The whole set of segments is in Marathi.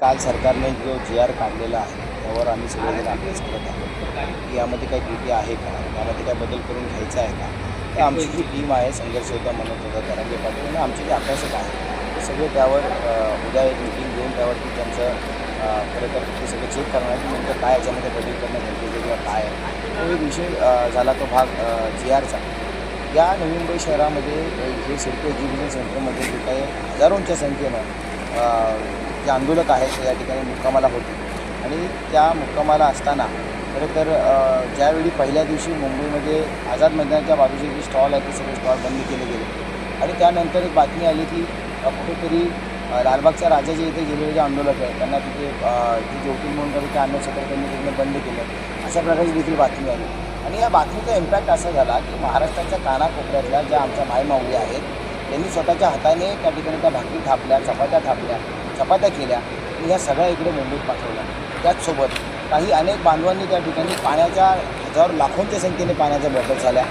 काल सरकारने जो जी आर काढलेला आहे त्यावर आम्ही सगळेजण अभ्यास करत आहोत. की यामध्ये काही त्रुटी आहे का? यामध्ये काय बदल करून घ्यायचा आहे का? तर आमची जी टीम आहे संघर्ष होता मनोज होता दरांगे पाटील आणि आमचे जे अभ्यासक आहे ते सगळे त्यावर उद्या एक मिटिंग घेऊन त्यावरती त्यांचं खरं तर ते सगळं चेक करणार की नेमकं काय याच्यामध्ये बदल करणं गरजेचं किंवा काय आहे. तो एक विषय झाला तो भाग जी आरचा. या नवी मुंबई शहरामध्ये हे सिडको एज्युकेशन सेंटरमध्ये जे काही हजारोंच्या संख्येनं जे आंदोलक आहेत ते या ठिकाणी मुक्कामाला होते. आणि त्या मुक्कामाला असताना खरं तर ज्यावेळी पहिल्या दिवशी मुंबईमध्ये आझाद मैदानाच्या बाजूचे जे स्टॉल आहेत ते सगळे स्टॉल बंद केले गेले. आणि त्यानंतर एक बातमी आली की कुठेतरी लालबागचा लालबागच्या राजा जे इथे गेलेले जे आंदोलक आहेत त्यांना तिथे अ, जे म्हणून करून ते आंदोलन त्यांनी तिथे बंद केलं. अशा प्रकारची देखील बातमी आली. आणि या बातमीचा इम्पॅक्ट असा झाला की महाराष्ट्राच्या कानाकोपऱ्यातल्या ज्या आमच्या मायमाऊली आहेत त्यांनी स्वतःच्या हाताने त्या ठिकाणी त्या भाकरी थापल्या चपात्या थापल्या. चपात्या केल्या. आणि ह्या सगळ्या इकडे मुंबईत पाठवल्या. त्याचसोबत काही अनेक बांधवांनी त्या ठिकाणी पाण्याच्या हजारो लाखोंच्या संख्येने पाण्याच्या बॉटल्स आल्या.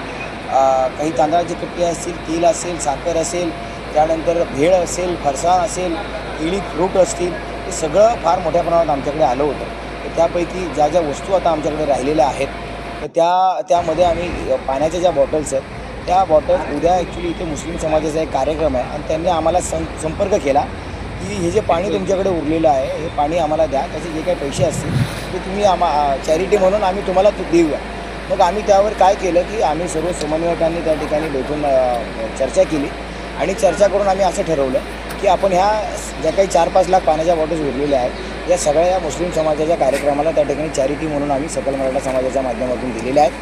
काही तांदळाचे कट्टे असतील तेल असेल साखर असेल त्यानंतर भेळ असेल फरसाण असेल इळी फ्रूट असतील हे सगळं फार मोठ्या प्रमाणात आमच्याकडे आलं होतं. तर त्यापैकी ज्या ज्या वस्तू आता आमच्याकडे राहिलेल्या आहेत तर त्या त्यामध्ये आम्ही पाण्याच्या ज्या बॉटल्स आहेत त्या बॉटल्स उद्या ॲक्च्युली इथे मुस्लिम समाजाचा एक कार्यक्रम आहे. आणि त्यांनी आम्हाला सं संपर्क केला. की हे जे पाणी तुमच्याकडे उरलेलं आहे हे पाणी आम्हाला द्या. त्याचे जे काही पैसे असतील ते तुम्ही आम्हा चॅरिटी म्हणून आम्ही तुम्हाला ते देऊया. मग आम्ही त्यावर काय केलं की आम्ही सर्व समन्वयकांनी त्या ठिकाणी भेटून चर्चा केली. आणि चर्चा करून आम्ही असं ठरवलं की आपण ह्या ज्या काही चार पाच लाख पाण्याच्या बॉटल्स उरलेल्या आहेत या सगळ्या या मुस्लिम समाजाच्या कार्यक्रमाला त्या ठिकाणी चॅरिटी म्हणून आम्ही सकल मराठा समाजाच्या माध्यमातून दिलेल्या आहेत.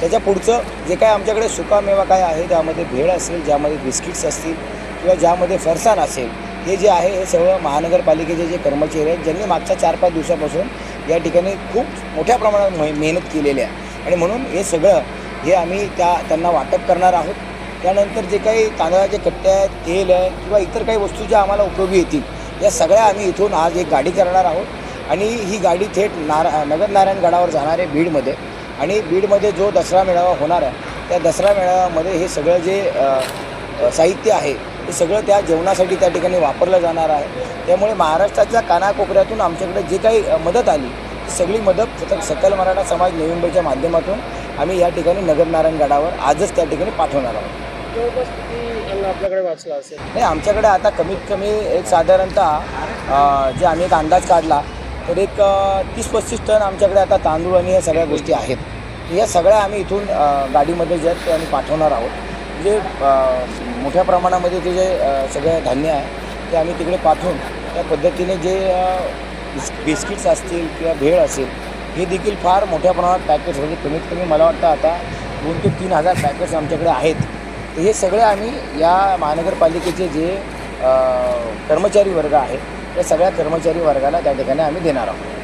त्याच्या पुढचं जे काय आमच्याकडे सुकामेवा काय आहे त्यामध्ये भेळ असेल ज्यामध्ये बिस्किट्स असतील किंवा ज्यामध्ये फरसाण असेल हे जे आहे हे सगळं महानगरपालिकेचे जे कर्मचारी आहेत ज्यांनी मागच्या चार पाच दिवसापासून या ठिकाणी खूप मोठ्या प्रमाणात मे मेहनत केलेली आहे. आणि म्हणून हे सगळं हे आम्ही त्या त्यांना वाटप करणार आहोत. त्यानंतर जे काही तांदळाचे कट्टे आहेत तेल आहे किंवा इतर काही वस्तू ज्या आम्हाला उपयोगी येतील या सगळ्या आम्ही इथून आज एक गाडी करणार आहोत. आणि ही गाडी थेट नारा नगर नारायण गडावर जाणार आहे बीडमध्ये. आणि बीडमध्ये जो दसरा मेळावा होणार आहे त्या दसरा मेळाव्यामध्ये हे सगळं जे साहित्य आहे हे सगळं त्या जेवणासाठी त्या ठिकाणी वापरलं जाणार आहे. त्यामुळे महाराष्ट्राच्या कानाकोपऱ्यातून आमच्याकडे जे काही मदत आली ती सगळी मदत सतत सकल मराठा समाज नवी मुंबईच्या माध्यमातून आम्ही या ठिकाणी नगर नारायण गडावर आजच त्या ठिकाणी पाठवणार आहोत. जवळपास किती आपल्याकडे वाचला असेल नाही आमच्याकडे आता कमीत कमी एक साधारणतः जे आम्ही एक अंदाज काढला तर एक तीस पस्तीस टन आमच्याकडे आता तांदूळ आणि या सगळ्या गोष्टी आहेत. या सगळ्या आम्ही इथून गाडीमध्ये जे आहेत ते आम्ही पाठवणार आहोत. जे मोठ्या प्रमाणामध्ये ते जे सगळं धान्य आहे ते आम्ही तिकडे पाठवून त्या पद्धतीने जे बिस्किट्स असतील किंवा भेळ असेल हे देखील फार मोठ्या प्रमाणात पॅकेट्स म्हणजे कमीत कमी मला वाटतं आता दोन ते तीन हजार पॅकेट्स आमच्याकडे आहेत. तर हे सगळे आम्ही या महानगरपालिकेचे जे कर्मचारी वर्ग आहे त्या सगळ्या कर्मचारी वर्गाला त्या ठिकाणी आम्ही देणार आहोत.